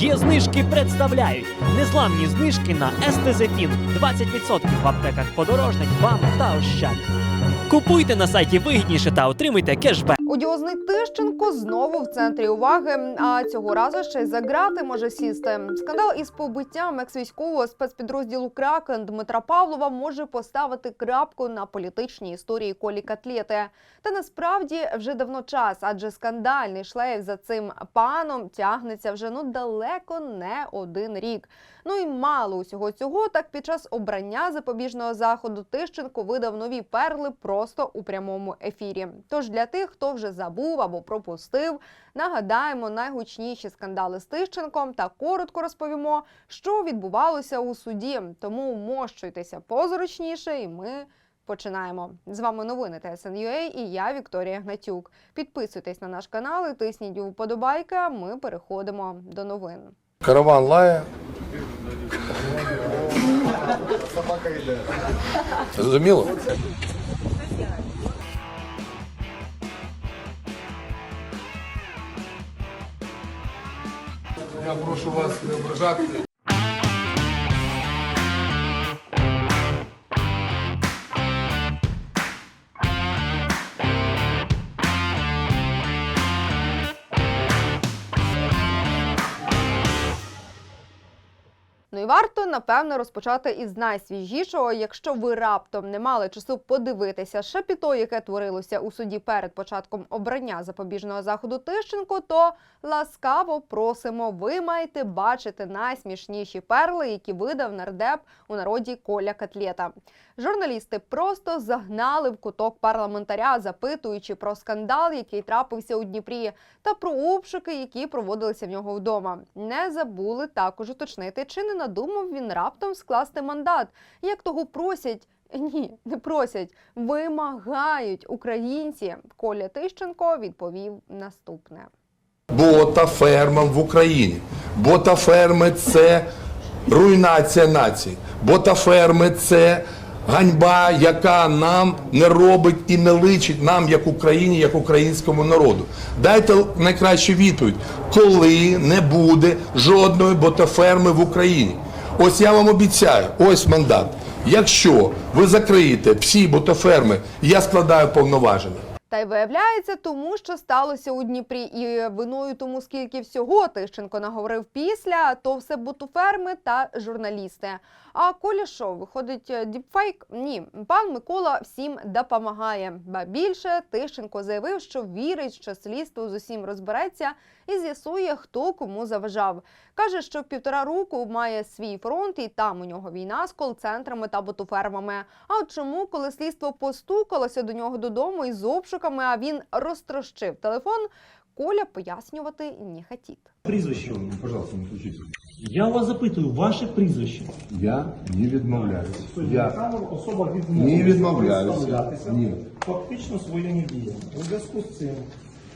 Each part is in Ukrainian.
Є знижки представляють незламні знижки на естезефін 20% в аптеках подорожник, вам та ощад. Купуйте на сайті вигідніше та отримуйте кешбек. Одіозний Тищенко знову в центрі уваги. А цього разу ще й за грати може сісти. Скандал із побиттям екс-військового спецпідрозділу Кракен Дмитра Павлова може поставити крапку на політичній історії Колі Котлети. Та насправді вже давно час, адже скандальний шлейф за цим паном тягнеться вже ну далеко не один рік. Ну і мало усього цього. Так під час обрання запобіжного заходу Тищенко видав нові перли просто у прямому ефірі. Тож для тих, хто вже забув або пропустив, нагадаємо найгучніші скандали з Тищенком та коротко розповімо, що відбувалося у суді. Тому вмощуйтеся позручніше, і ми. Починаємо з вами новини ТСНЮА і я Вікторія Гнатюк. Підписуйтесь на наш канал і тисніть вподобайки. Ми переходимо до новин. Караван лає. Зрозуміло? Я прошу вас не ображати. Варто напевно розпочати із найсвіжішого. Якщо ви раптом не мали часу подивитися шапіто, яке творилося у суді перед початком обрання запобіжного заходу Тищенко, то ласкаво просимо. Ви маєте бачити найсмішніші перли, які видав нардеп у народі Коля Котлета. Журналісти просто загнали в куток парламентаря, запитуючи про скандал, який трапився у Дніпрі, та про обшуки, які проводилися в нього вдома. Не забули також уточнити, чи не надумав він раптом скласти мандат, як того просять. Ні, не просять, вимагають українці. Коля Тищенко відповів наступне. Бота фермам в Україні. Бота ферми це руйнація нації. Бота ферми це ганьба, яка нам не робить і не личить нам, як Україні, як українському народу. Дайте найкращу відповідь, коли не буде жодної ботаферми в Україні. Ось я вам обіцяю, ось мандат. Якщо ви закриєте всі ботаферми, я складаю повноваження. Та й виявляється, тому що сталося у Дніпрі, і виною тому, скільки всього Тищенко наговорив після, то все бутуферми та журналісти. А Коля що, виходить е, діпфейк? Ні, пан Микола всім допомагає. Ба більше Тищенко заявив, що вірить, що слідство з усім розбереться і з'ясує, хто кому заважав. Каже, що півтора року має свій фронт, і там у нього війна з кол-центрами та ботофермами. А от чому, коли слідство постукалося до нього додому із обшуками, а він розтрощив телефон, Коля пояснювати не хотів. Прізвище. Пожалуйста, не включите. Я вас запитую, ваше прізвище. Я не відмовляюсь. Я... Я особа не відмовляюся. Ні. фактично своїми діями. У зв'язку з цим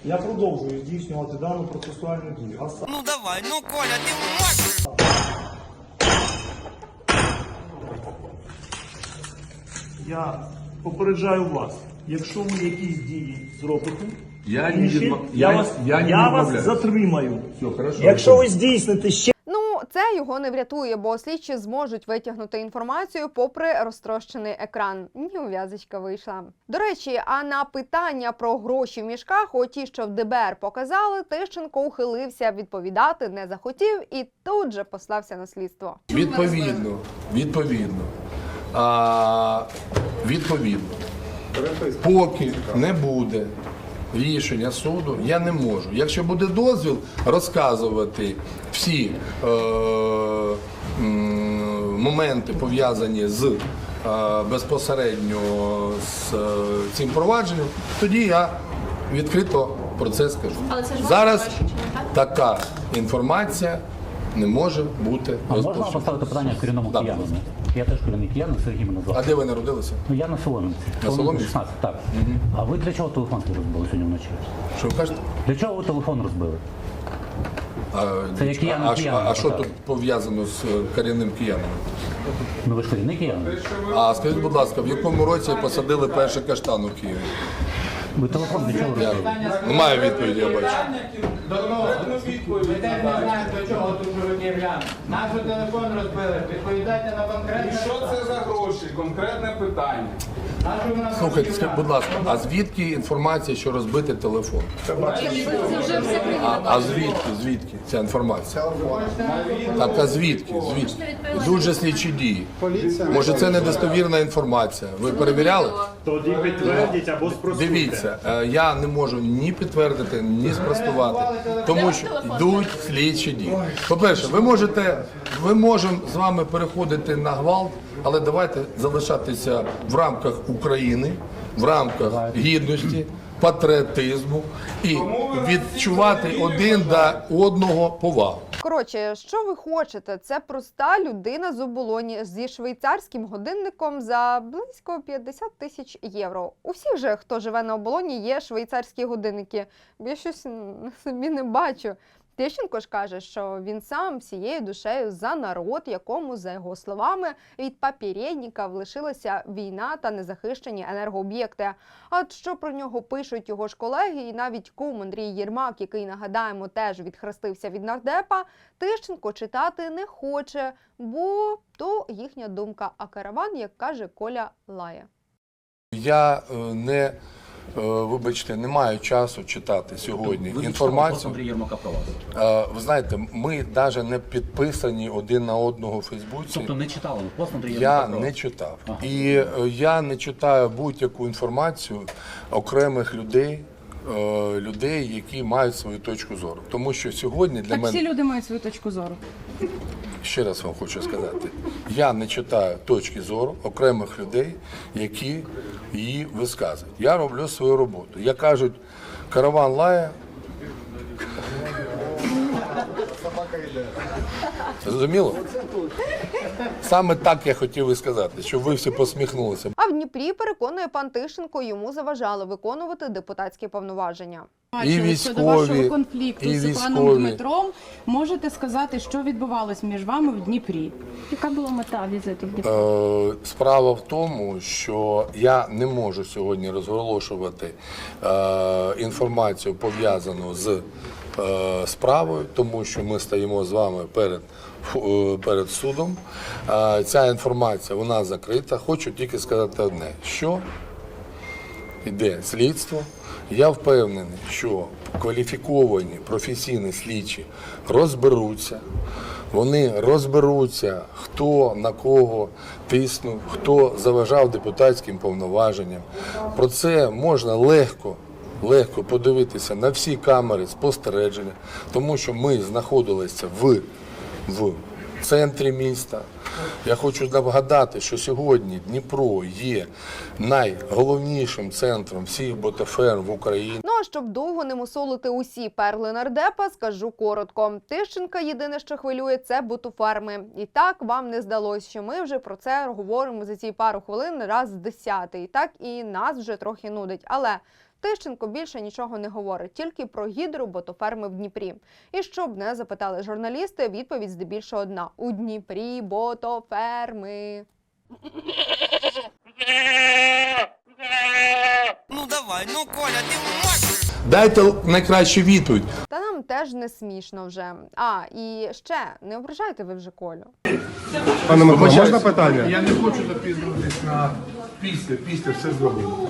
я продовжую здійснювати дану процесуальну дію. А сам... Ну давай, ну Коля, ти можеш! я попереджаю вас, якщо ви якісь дії зробите, Я не інші, відмов- я, я- вас, я не я вас відмовляюсь. затримаю. Все, хорошо. Якщо ви здійсните ще це його не врятує, бо слідчі зможуть витягнути інформацію попри розтрощений екран. Ні, ув'язочка вийшла. До речі, а на питання про гроші в мішках, оті, що в ДБР показали, Тищенко ухилився відповідати, не захотів і тут же послався на слідство. Відповідно, відповідно. А, відповідно. Поки не буде рішення суду, я не можу. Якщо буде дозвіл розказувати всі е, моменти пов'язані з е, безпосередньо з е, цим провадженням, тоді я відкрито про це скажу. Але це ж Зараз така інформація не може бути А можна поставити питання корінному Да, киянину? Я теж корінний киянин, Сергій мене А де ви народилися? Ну я на Соломінці. На Солом'янці? 16, так. А ви для чого телефон свій розбили сьогодні вночі? Що ви кажете? Для чого ви телефон розбили? А, Це як кияни а, що- кияни а що питали. тут пов'язано з е, корінним кияном? Ну ви ж корінний киянин? А скажіть, будь ласка, в якому році посадили перший каштан у Києві? Ви телефон для чого розбили? Немає відповіді, я бачу. київлян. Наш телефон розбили. Відповідайте на конкретне. Що це за гроші? Конкретне питання. Слухайте, будь ласка, а звідки інформація, що розбитий телефон? А, а звідки, звідки ця інформація? Так, а звідки? Звідки? Дуже слідчі дії. Може, це недостовірна інформація. Ви перевіряли? Тоді підтвердіть або спростуйте. Дивіться, е, я не можу ні підтвердити, ні спростувати, тому що йдуть слідчі дії. По-перше, ви можете, ви можемо з вами переходити на гвалт, але давайте залишатися в рамках України, в рамках гідності, патріотизму і відчувати один до одного повагу. Коротше, що ви хочете? Це проста людина з оболоні зі швейцарським годинником за близько 50 тисяч євро. У всіх же, хто живе на оболоні, є швейцарські годинники. Я щось собі не бачу. Тищенко ж каже, що він сам всією душею за народ, якому, за його словами, від папірєдніка лишилася війна та незахищені енергооб'єкти. А що про нього пишуть його ж колеги, і навіть кум Андрій Єрмак, який нагадаємо теж відхрестився від нардепа, Тищенко читати не хоче, бо то їхня думка. А караван, як каже Коля, лає. Я е, не вибачте, не маю часу читати сьогодні Ви інформацію. Андрій Єрмака про вас. Е, Ви знаєте, ми навіть не підписані один на одного у Фейсбуці. Тобто не читали пост Андрія Я Єрмака про не читав. Ага. І е, я не читаю будь-яку інформацію окремих людей, е, людей, які мають свою точку зору. Тому що сьогодні для Так мене всі люди мають свою точку зору. ще раз вам хочу сказати, я не читаю точки зору окремих людей, які її висказують. Я роблю свою роботу. Я кажуть, караван лає. Зрозуміло? Саме так я хотів і сказати, щоб ви всі посміхнулися. А в Дніпрі переконує пан Тищенко, йому заважали виконувати депутатські повноваження. Щодо військові, вашого конфлікту і з паном військові. Дмитром. Можете сказати, що відбувалось між вами в Дніпрі? Яка була мета візиту в Дніпро? Е, Справа в тому, що я не можу сьогодні розголошувати е, інформацію пов'язану з справою, тому що ми стоїмо з вами перед, е, перед судом. Е, Ця інформація вона закрита. Хочу тільки сказати одне, що йде слідство. Я впевнений, що кваліфіковані професійні слідчі розберуться. Вони розберуться, хто на кого тиснув, хто заважав депутатським повноваженням. Про це можна легко, легко подивитися на всі камери спостереження, тому що ми знаходилися в, в центрі міста. Я хочу нагадати, що сьогодні Дніпро є найголовнішим центром всіх ботаферм в Україні. Ну а щоб довго не мусолити усі перли нардепа, скажу коротко. Тищенка єдине, що хвилює, це бутуферми. І так вам не здалось, що ми вже про це говоримо за ці пару хвилин раз з десятий. Так і нас вже трохи нудить. Але Тищенко більше нічого не говорить, тільки про гідру ботоферми в Дніпрі. І щоб не запитали журналісти, відповідь здебільшого одна: у Дніпрі ботоферми. Ну давай, ну Коля, ти можеш. Дайте найкращу відповідь. Та нам теж не смішно вже. А і ще не ображайте ви вже Колю. Пане Микола, можна питання? Я не хочу запізнитись на після, після все зробимо.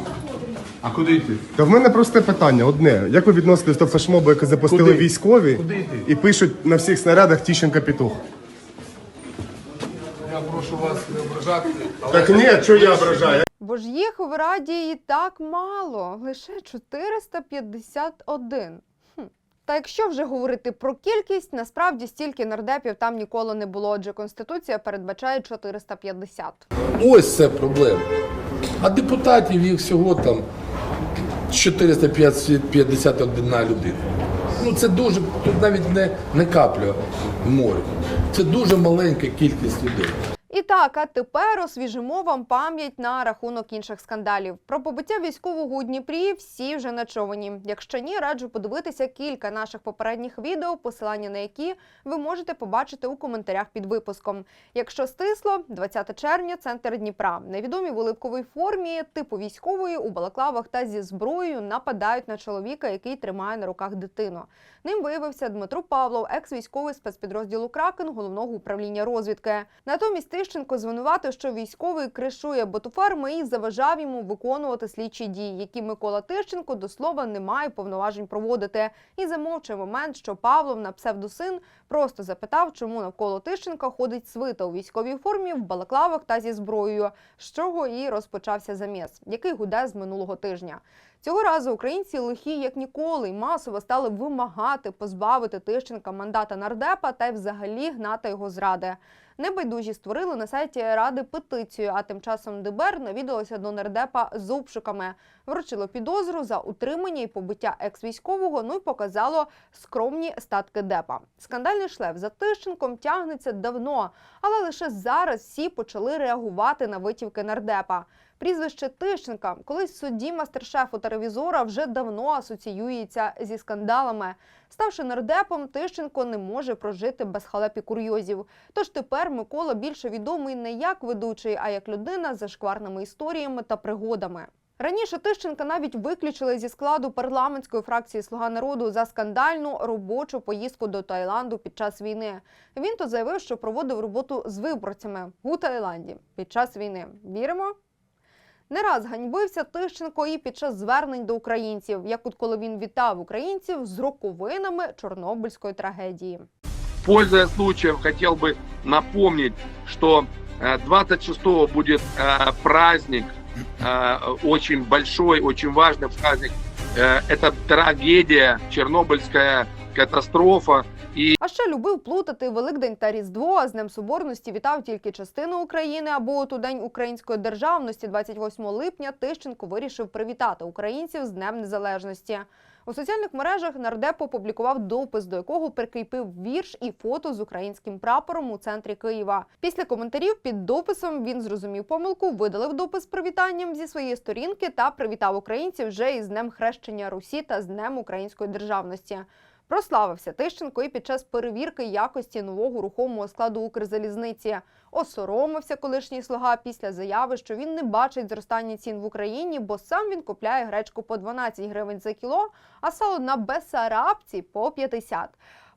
А куди йти? Та в мене просте питання, одне. Як ви відноситесь до флешмобу, який запустили Куди? військові Куди йти? і пишуть на всіх снарядах Тіщенка петух? Я прошу вас не ображати. Так ні, що я ображаю? Бо ж їх в Раді і так мало, лише 451. Хм. Та якщо вже говорити про кількість, насправді стільки нардепів там ніколи не було, адже Конституція передбачає 450. Ось це проблема. А депутатів їх всього там 451 людина. Ну це дуже, тут навіть не, не капля в морі. Це дуже маленька кількість людей. І так, а тепер освіжимо вам пам'ять на рахунок інших скандалів. Про побиття військового у Дніпрі всі вже начовані. Якщо ні, раджу подивитися кілька наших попередніх відео, посилання на які ви можете побачити у коментарях під випуском. Якщо стисло, 20 червня, центр Дніпра. Невідомі в оливковій формі, типу військової, у балаклавах та зі зброєю нападають на чоловіка, який тримає на руках дитину. Ним виявився Дмитро Павлов, екс-військовий спецпідрозділу Кракен головного управління розвідки. Натомість Тищенко звинуватив, що військовий кришує ботоферми і заважав йому виконувати слідчі дії, які Микола Тищенко до слова не має повноважень проводити. І замовчує момент, що Павлов на псевдосин просто запитав, чому навколо Тищенка ходить свита у військовій формі в балаклавах та зі зброєю, з чого і розпочався заміс, який гуде з минулого тижня. Цього разу українці лихі як ніколи й масово стали вимагати позбавити Тищенка мандата нардепа та й взагалі гнати його з ради. Небайдужі створили на сайті ради петицію, а тим часом ДБР навідалося до нардепа з обшуками, вручило підозру за утримання і побиття екс-військового, ну й показало скромні статки депа. Скандальний шлев за Тищенком тягнеться давно, але лише зараз всі почали реагувати на витівки нардепа. Прізвище Тищенка, колись судді мастер-шефу та ревізора, вже давно асоціюється зі скандалами. Ставши нардепом, Тищенко не може прожити без халепі курйозів. Тож тепер Микола більше відомий не як ведучий, а як людина з зашкварними історіями та пригодами. Раніше Тищенка навіть виключили зі складу парламентської фракції Слуга народу за скандальну робочу поїздку до Таїланду під час війни. Він то заявив, що проводив роботу з виборцями у Таїланді під час війни. Віримо? Не раз ганьбився Тищенко і під час звернень до українців, як от коли він вітав українців з роковинами Чорнобильської трагедії. Пользуясь случаем, хотел бы напомнить, что э, 26 будет э, праздник, э, очень большой, очень важный праздник. Э, Это трагедия, Чернобыльская катастрофа. а ще любив плутати Великдень та Різдво, а з Днем Соборності вітав тільки частину України. Або от у День української державності, 28 липня, Тищенко вирішив привітати українців з Днем Незалежності. У соціальних мережах нардеп опублікував допис, до якого прикріпив вірш і фото з українським прапором у центрі Києва. Після коментарів під дописом він зрозумів помилку, видалив допис привітанням зі своєї сторінки та привітав українців вже із Днем Хрещення Русі та з Днем української державності. Прославився Тищенко і під час перевірки якості нового рухомого складу Укрзалізниці. Осоромився колишній слуга після заяви, що він не бачить зростання цін в Україні, бо сам він купляє гречку по 12 гривень за кіло, а сало на Бесарабці по 50.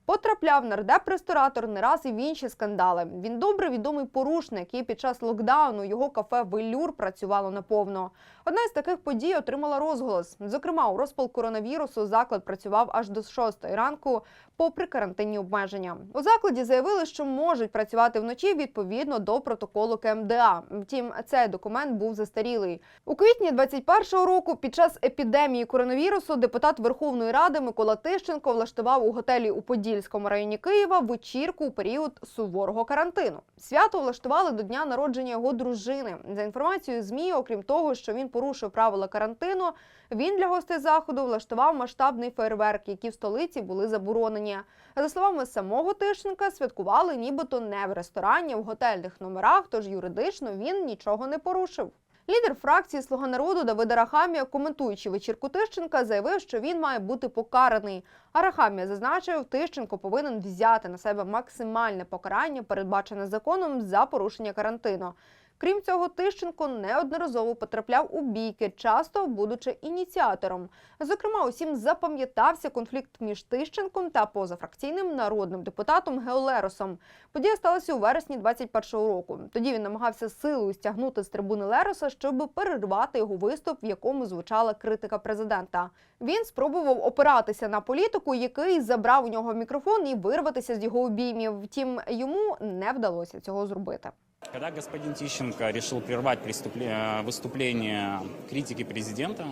Потрапляв нардеп-ресторатор не раз і в інші скандали. Він добре відомий порушник, і під час локдауну його кафе Велюр працювало наповно. Одна із таких подій отримала розголос. Зокрема, у розпал коронавірусу заклад працював аж до 6 ранку, попри карантинні обмеження. У закладі заявили, що можуть працювати вночі відповідно до протоколу КМДА. Втім, цей документ був застарілий. У квітні 21-го року, під час епідемії коронавірусу, депутат Верховної Ради Микола Тищенко влаштував у готелі у Подільському районі Києва вечірку у період суворого карантину. Свято влаштували до дня народження його дружини. За інформацією змі, окрім того, що він порушив правила карантину, він для гостей заходу влаштував масштабний фейерверк, які в столиці були заборонені. За словами самого Тищенка, святкували нібито не в ресторані, а в готельних номерах, тож юридично він нічого не порушив. Лідер фракції Слуга народу Давид Арахамія, коментуючи вечірку Тищенка, заявив, що він має бути покараний. Арахамія зазначив, Тищенко повинен взяти на себе максимальне покарання, передбачене законом за порушення карантину. Крім цього, Тищенко неодноразово потрапляв у бійки, часто будучи ініціатором. Зокрема, усім запам'ятався конфлікт між Тищенком та позафракційним народним депутатом Геолеросом. Подія сталася у вересні 21-го року. Тоді він намагався силою стягнути з трибуни Лероса, щоб перервати його виступ, в якому звучала критика президента. Він спробував опиратися на політику, який забрав у нього мікрофон і вирватися з його обіймів. Втім, йому не вдалося цього зробити. Когда господин Тищенко решил прервать преступле- выступление критики президента,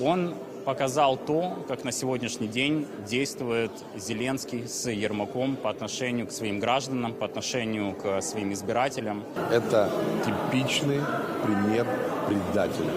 он показал то, как на сегодняшний день действует Зеленский с Ермаком по отношению к своим гражданам, по отношению к своим избирателям. Это типичный пример предателя.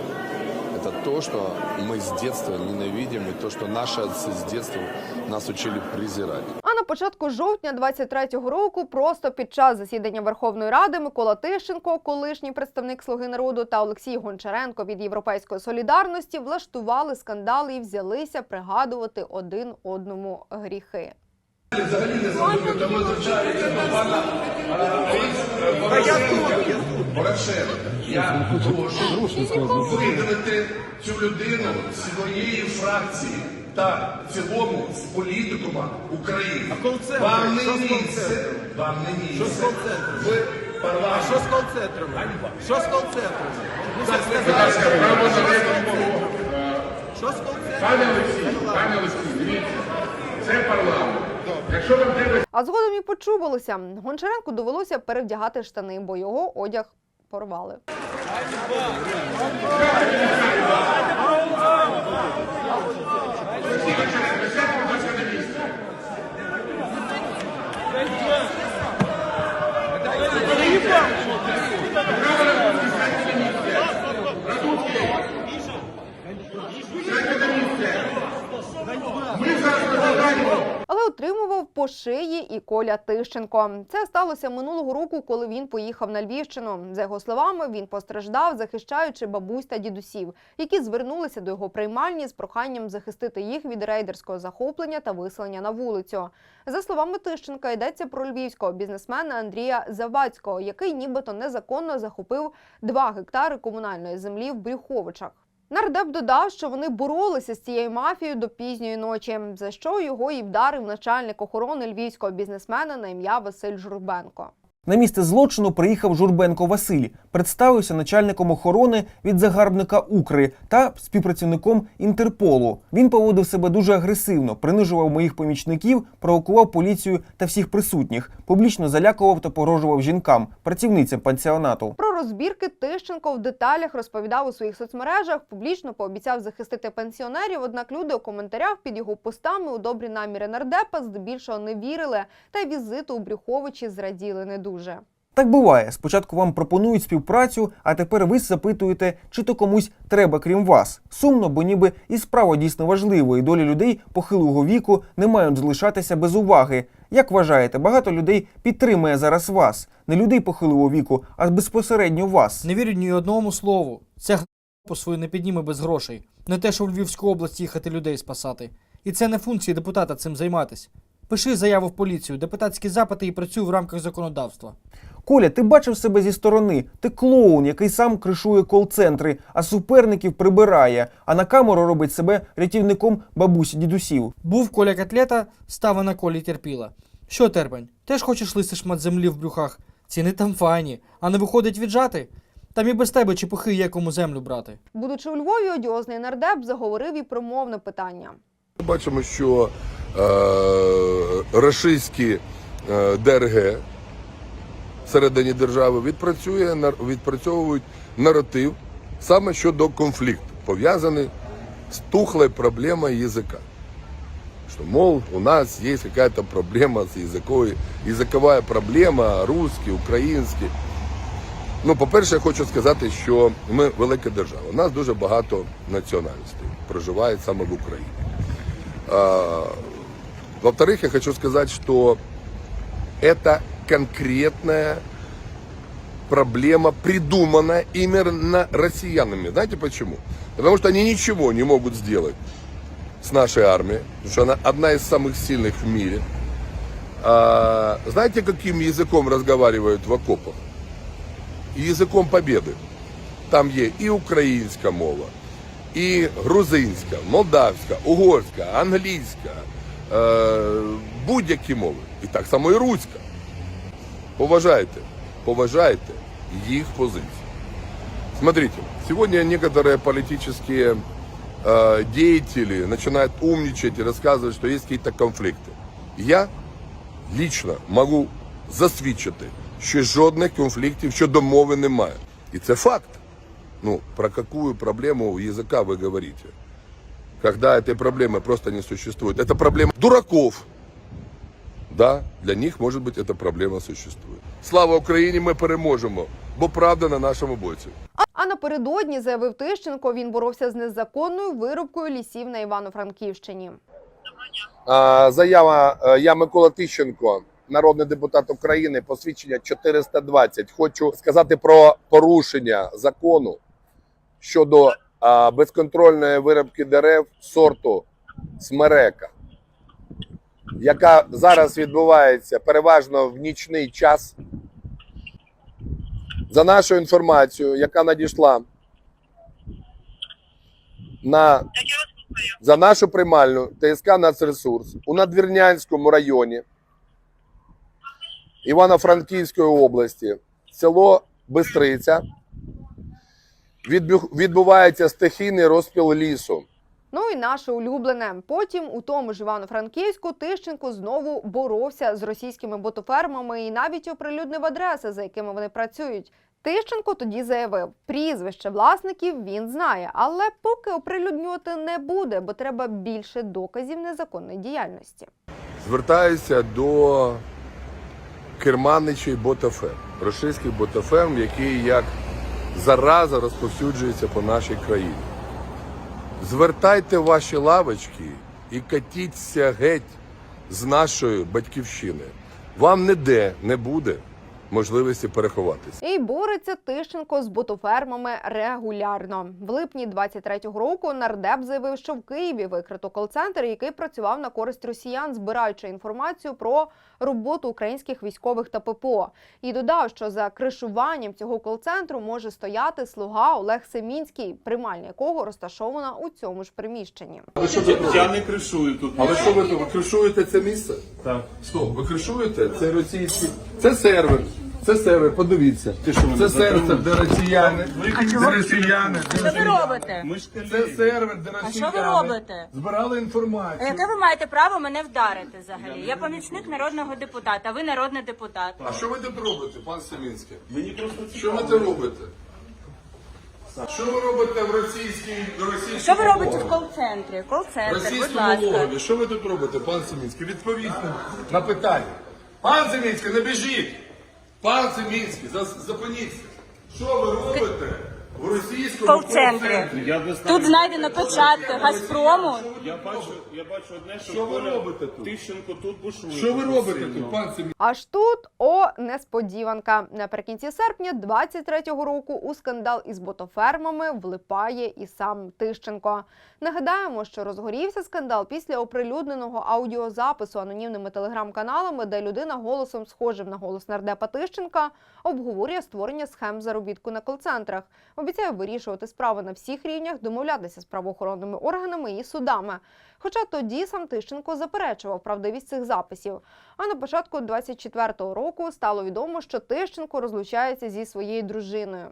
Это то, что мы с детства ненавидим, и то, что наши отцы с детства нас учили презирать. А на початку жовтня 23-го року, просто під час засідання Верховної Ради, Микола Тищенко, колишній представник Слуги народу, та Олексій Гончаренко від Європейської солідарності влаштували скандали і взялися пригадувати один одному гріхи. Порошенко, я прошу видалити цю людину своєї фракції та в цілому з політикума України. Вам не місце, вам не місце в парламенті. Що з колцентром? Що з колцентром? Будь ласка, право на вимогу. Що з колцентром? Пане Олексій, пане Олексій, дивіться, це парламент. Якщо вам треба А згодом і почубилося. Гончаренку довелося перевдягати штани, бо його одяг порвали. Але отримував по шиї і Коля Тищенко. Це сталося минулого року, коли він поїхав на Львівщину. За його словами, він постраждав, захищаючи бабусь та дідусів, які звернулися до його приймальні з проханням захистити їх від рейдерського захоплення та виселення на вулицю. За словами Тищенка, йдеться про львівського бізнесмена Андрія Завадського, який нібито незаконно захопив 2 гектари комунальної землі в Брюховичах. Нардеп додав, що вони боролися з цією мафією до пізньої ночі, за що його і вдарив начальник охорони львівського бізнесмена на ім'я Василь Журбенко. На місце злочину приїхав Журбенко Василь, представився начальником охорони від загарбника Укри та співпрацівником Інтерполу. Він поводив себе дуже агресивно, принижував моїх помічників, провокував поліцію та всіх присутніх, публічно залякував та погрожував жінкам, працівницям пансіонату. Про розбірки Тищенко в деталях розповідав у своїх соцмережах, публічно пообіцяв захистити пенсіонерів. Однак люди у коментарях під його постами у добрі наміри нардепа здебільшого не вірили, та візиту у Брюховичі зраділи не дуже. Так буває. Спочатку вам пропонують співпрацю, а тепер ви запитуєте, чи то комусь треба крім вас. Сумно, бо ніби і справа дійсно важлива, і долі людей похилого віку не мають залишатися без уваги. Як вважаєте, багато людей підтримує зараз вас, не людей похилого віку, а безпосередньо вас. Не вірю ні одному слову. Ця по свою не підніме без грошей. Не те, що в Львівську область їхати людей спасати. І це не функції депутата цим займатись. Пиши заяву в поліцію, депутатські запити і працюй в рамках законодавства. Коля, ти бачив себе зі сторони. Ти клоун, який сам кришує кол-центри, а суперників прибирає, а на камеру робить себе рятівником бабусі дідусів. Був Коля котлета, става на колі терпіла. Що, терпень, теж хочеш лисий шмат землі в брюхах? Ціни там файні, а не виходить віджати? Там і без тебе чепухи є кому землю брати. Будучи у Львові, одіозний нардеп заговорив і про мовне питання. Бачимо, що рашистські е, ДРГ всередині держави відпрацює, відпрацьовують наратив саме щодо конфлікту, пов'язаний з тухлою проблемою язика. Что, мол, у нас есть какая-то проблема с языковой, языковая проблема, русский, український. Ну, по-перше, я хочу сказати, що ми велика держава. У нас дуже багато національностей проживає саме в Україні. А, Во-вторых, я хочу сказать, что это конкретная проблема, придуманная именно россиянами. Знаете почему? Потому что они ничего не могут сделать с нашей армией, потому что она одна из самых сильных в мире. А, знаете, каким языком разговаривают в окопах? Языком победы. Там є і українська мова, і грузинська, молдавська, угорська, англійська, е, будь-які мови. І так само і руська. Поважайте, поважайте їх позицію. Смотрите, сегодня некоторые политические э, деятели начинают умничать и рассказывать, что есть какие-то конфликты. Я лично могу засвідчити, що жодних конфліктів щодо мови немає. І це факт. Ну, про какую проблему языка вы говорите? Когда этой проблемы просто не существует. Это проблема дураков. Да, для них, может быть, эта проблема существует. Слава Україні, ми переможемо, бо правда на нашому боці. А напередодні заявив Тищенко, він боровся з незаконною вирубкою лісів на Івано-Франківщині. А, Заява е, я Микола Тищенко, народний депутат України, посвідчення 420. Хочу сказати про порушення закону щодо а, безконтрольної виробки дерев сорту смерека, яка зараз відбувається переважно в нічний час. За нашою інформацією, яка надійшла на за нашу приймальну ТСК «Нацресурс» у Надвірнянському районі Івано-Франківської області, село Бистриця, відбувається стихійний розпіл лісу. Ну і наше улюблене. Потім у тому ж Івано-Франківську Тищенко знову боровся з російськими ботофермами і навіть оприлюднив адреси, за якими вони працюють. Тищенко тоді заявив, прізвище власників він знає, але поки оприлюднювати не буде, бо треба більше доказів незаконної діяльності. Звертаюся до керманичів ботаферм, російських ботаферм, які як зараза розповсюджується по нашій країні. Звертайте ваші лавочки і катіться геть з нашої батьківщини. Вам ніде не буде можливості переховатися. І бореться Тищенко з ботофермами регулярно. В липні 23-го року нардеп заявив, що в Києві викрито кол-центр, який працював на користь росіян, збираючи інформацію про роботу українських військових та ППО. І додав, що за кришуванням цього кол-центру може стояти слуга Олег Семінський, приймальня якого розташована у цьому ж приміщенні. Ви що тут Я не кришую тут. Але що ви тут? Ви кришуєте це місце? Так. Стоп, ви кришуєте? Це російський. Це сервер. Це сервер, подивіться. Це сервер, де росіяни. Де росіяни. Що ви робите? Це сервер, де А що ви робите? Збирали інформацію. Яке ви маєте право мене вдарити взагалі? Я помічник народного депутата, ви народний депутат. А що ви тут робите, пан Семінський? Мені просто Що ви тут робите? Що ви робите в російській російській Що ви робите в мові? кол-центрі? Кол-центр, будь Російському ласка. логові. Що ви тут робите, пан Семінський? Відповідь на- на питання. Пан Семінський, не біжіть! Пан Семінський, зупиніться. Що ви робите в російському Кол-центрі. Тут знайдено печатки Газпрому. Я бачу, я бачу одне, що, ви робите тут? Тищенко тут бушує. Що ви робите тут, пан? Аж тут о несподіванка. Наприкінці серпня 23-го року у скандал із ботофермами влипає і сам Тищенко. Нагадаємо, що розгорівся скандал після оприлюдненого аудіозапису анонімними телеграм-каналами, де людина голосом схожим на голос нардепа Тищенка обговорює створення схем заробітку на кол-центрах. Обіцяє вирішувати справи на всіх рівнях, домовлятися з правоохоронними органами і судами. Хоча тоді сам Тищенко заперечував правдивість цих записів. А на початку 24-го року стало відомо, що Тищенко розлучається зі своєю дружиною.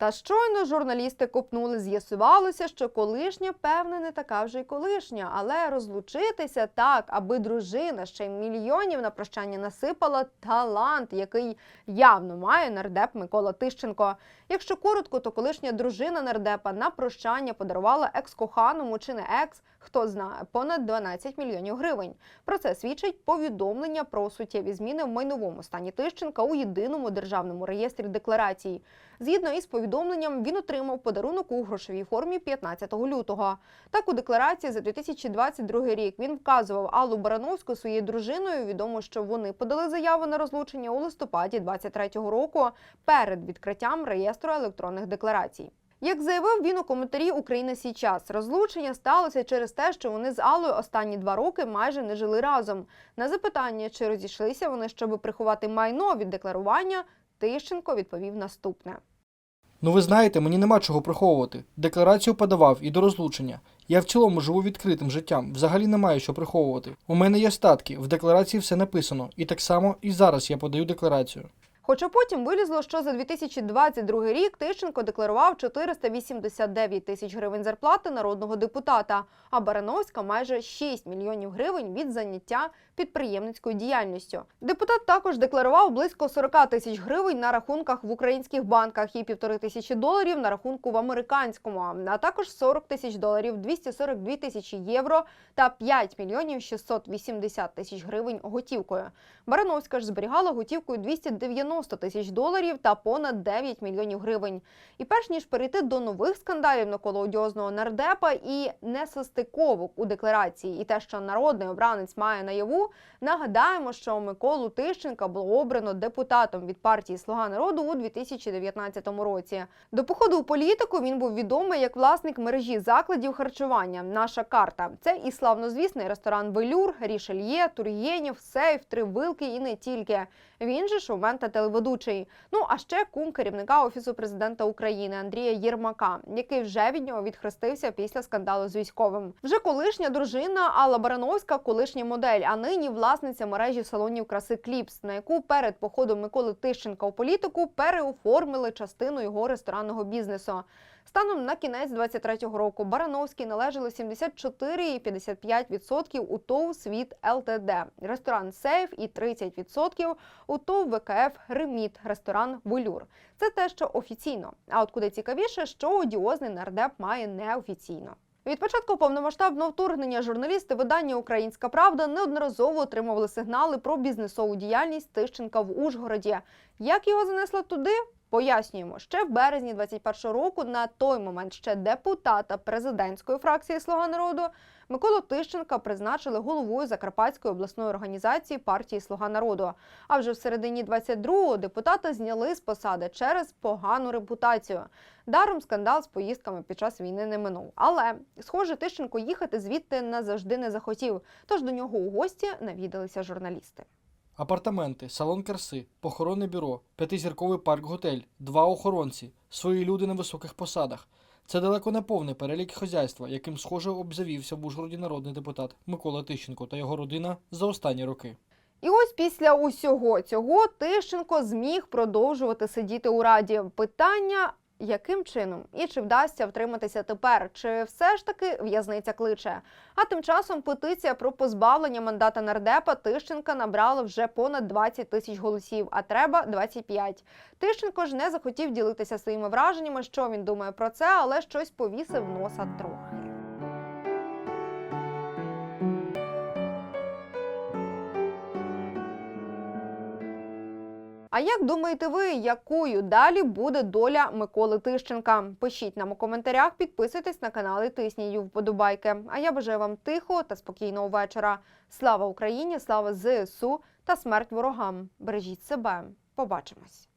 Та щойно журналісти копнули, з'ясувалося, що колишня, певне, не така вже й колишня, але розлучитися так, аби дружина ще й мільйонів на прощання насипала талант, який явно має нардеп Микола Тищенко. Якщо коротко, то колишня дружина нардепа на прощання подарувала екс-коханому чи не екс, хто знає, понад 12 мільйонів гривень. Про це свідчить повідомлення про суттєві зміни в майновому стані Тищенка у єдиному державному реєстрі декларацій. Згідно із повідомленням, він отримав подарунок у грошовій формі 15 лютого. Так, у декларації за 2022 рік він вказував Аллу Барановську своєю дружиною. Відомо, що вони подали заяву на розлучення у листопаді 23 року перед відкриттям реєстру електронних декларацій. Як заявив він у коментарі Україна Січас, розлучення сталося через те, що вони з Аллою останні два роки майже не жили разом. На запитання, чи розійшлися вони, щоб приховати майно від декларування, Тищенко відповів наступне. Ну ви знаєте, мені нема чого приховувати. Декларацію подавав і до розлучення. Я в цілому живу відкритим життям, взагалі не маю що приховувати. У мене є статки, в декларації все написано, і так само і зараз я подаю декларацію. Хоча потім вилізло, що за 2022 рік Тищенко декларував 489 тисяч гривень зарплати народного депутата, а Барановська майже 6 мільйонів гривень від заняття підприємницькою діяльністю. Депутат також декларував близько 40 тисяч гривень на рахунках в українських банках і півтори тисячі доларів на рахунку в американському, а також 40 тисяч доларів, 242 тисячі євро та 5 мільйонів 680 тисяч гривень готівкою. Барановська ж зберігала готівкою 290 90 тисяч доларів та понад 9 мільйонів гривень. І перш ніж перейти до нових скандалів навколо одіозного нардепа і несостиковок у декларації, і те, що народний обранець має наяву, нагадаємо, що Миколу Тищенка було обрано депутатом від партії Слуга народу у 2019 році. До походу у політику він був відомий як власник мережі закладів харчування. Наша карта це і славнозвісний ресторан Велюр, Рішельє, Тур'єнів, Сейф, Три Вилки і не тільки. Він же шоумен та телеведучий. Ну а ще кум керівника офісу президента України Андрія Єрмака, який вже від нього відхрестився після скандалу з військовим. Вже колишня дружина Алла Барановська, колишня модель, а нині власниця мережі салонів краси Кліпс, на яку перед походом Миколи Тищенка у політику переоформили частину його ресторанного бізнесу. Станом на кінець 23-го року Барановській належало 74,55% у ТОВ «Світ ЛТД», ресторан «Сейф» і 30% у ТОВ ВКФ «Реміт», ресторан «Волюр». Це те, що офіційно. А от куди цікавіше, що одіозний нардеп має неофіційно. Від початку повномасштабного вторгнення журналісти видання Українська Правда неодноразово отримували сигнали про бізнесову діяльність Тищенка в Ужгороді. Як його занесло туди? Пояснюємо, ще в березні 21-го року, на той момент ще депутата президентської фракції Слуга народу Миколу Тищенка призначили головою Закарпатської обласної організації партії Слуга народу. А вже в середині 22-го депутата зняли з посади через погану репутацію. Даром скандал з поїздками під час війни не минув. Але, схоже, Тищенко їхати звідти назавжди не захотів. Тож до нього у гості навідалися журналісти. Апартаменти, салон краси, похоронне бюро, п'ятизірковий парк-готель, два охоронці, свої люди на високих посадах. Це далеко не повний перелік хазяйства, яким схоже обзавівся в Ужгороді народний депутат Микола Тищенко та його родина за останні роки. І ось після усього цього Тищенко зміг продовжувати сидіти у раді. Питання. Яким чином і чи вдасться втриматися тепер? Чи все ж таки в'язниця кличе? А тим часом петиція про позбавлення мандата нардепа Тищенка набрала вже понад 20 тисяч голосів, а треба 25. Тищенко ж не захотів ділитися своїми враженнями, що він думає про це, але щось повісив носа трохи. А як думаєте ви, якою далі буде доля Миколи Тищенка? Пишіть нам у коментарях, підписуйтесь на канал і тисніть вподобайки. А я бажаю вам тихого та спокійного вечора. Слава Україні, слава ЗСУ та смерть ворогам. Бережіть себе. Побачимось.